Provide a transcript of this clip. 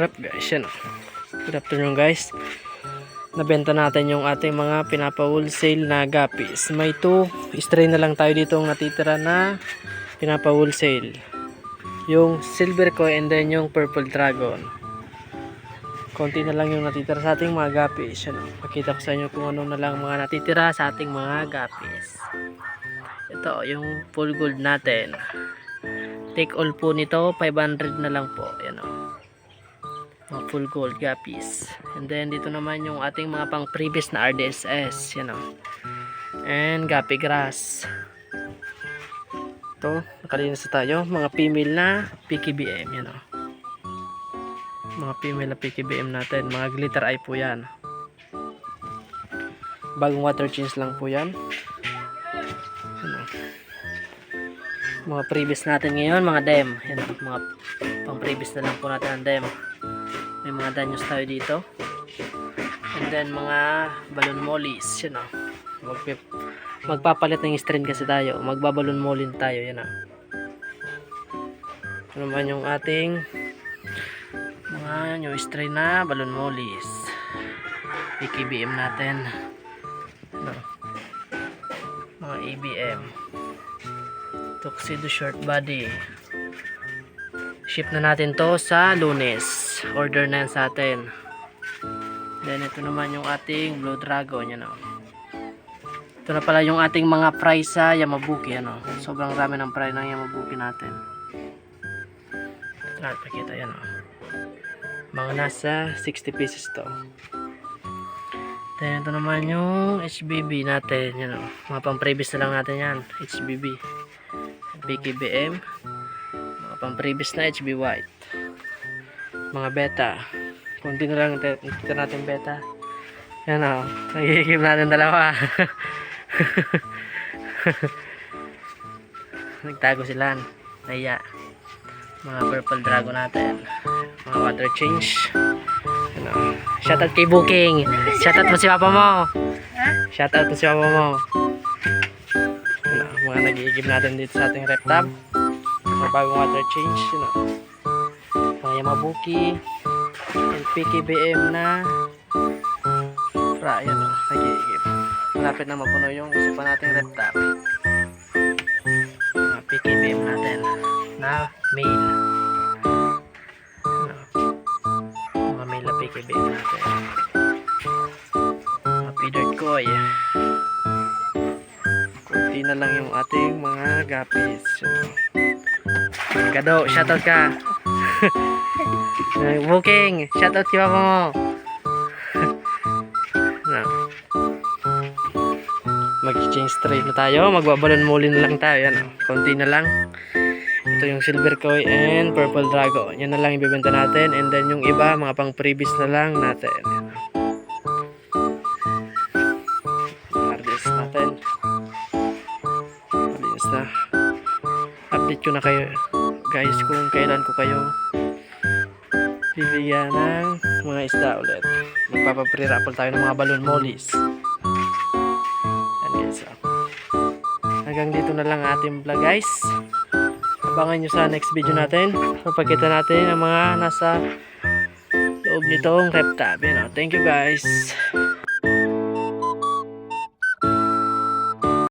Yan. Good afternoon guys. Nabenta natin yung ating mga pinapa-wholesale na gapis. May 2 strain na lang tayo dito ang natitira na pinapa-wholesale. Yung silver koi and then yung purple dragon. Konti na lang yung natitira sa ating mga gapis. Yan. Pakita ko sa inyo kung ano na lang mga natitira sa ating mga gapis. Ito, yung full gold natin. Take all po nito, 500 na lang po. Yan o. Mga full gold gapis. And then, dito naman yung ating mga pang previous na RDSS. Yan o. And gapi grass. Ito, nakalinis na tayo. Mga female na PKBM. Yan o. Mga female na PKBM natin. Mga glitter eye po yan. Bagong water change lang po yan. Ano. Mga previous natin ngayon, mga dem. Yan, mga pang previous na lang po natin ang dem. May mga danyos tayo dito. And then mga balon mollies, yun o. Magpip, magpapalit ng strain kasi tayo. Magbabalon mollin tayo, yan o. Ito naman yung ating mga new strain na balon mollies. PKBM natin. Ano? Mga ABM. Tuxedo short body. Ship na natin to sa lunes. Order na yan sa atin. Then ito naman yung ating Blue Dragon. Yan o. Ito na pala yung ating mga price sa Yamabuki. Ano. Sobrang rami ng price ng Yamabuki natin. Ito na pakita. Yan o. Mga nasa 60 pieces to. Then ito naman yung HBB natin. Yan o. Mga pang previous na lang natin yan. HBB. BKBM. Mga pang previous na HB White. Mga beta. Kunti na lang ito natin beta. Yan o. Nagigib natin dalawa. Nagtago sila. Naya. Mga purple dragon natin. Mga water change. Ano. Shoutout kay Booking. Shoutout mo si papa mo. Shoutout mo si papa mo. Ano, mga nag-iigib natin dito sa ating rep tab. Mga bagong water change. Ano. Yamabuki. And PKBM na fra. Yan o. Nag-iigib. Malapit na mapuno yung isa pa nating rep tab. Mga PKBM natin na mail. Ano. Mga mail na PKBM natin. Mga feeder koi. Kunti na lang yung ating mga gapis. So, Kado, shoutout ka. Booking, shoutout si papa mo. na. Mag-change trade na tayo. Magbabalon muli na lang tayo. Yan, oh. konti na lang. Ito yung silver koi and purple dragon. Yan na lang ibibenta natin. And then yung iba, mga pang previous na lang natin. Yan. Hardest natin. Malinis na. Update ko na kayo guys kung kailan ko kayo bibigyan ng mga isda ulit. Magpapapre-raffle tayo ng mga balloon mollies. Yan guys. oh. Hanggang dito na lang ating vlog guys. Abangan nyo sa next video natin. Papakita natin ang mga nasa loob nitong rep tab. Yan, oh. Thank you guys.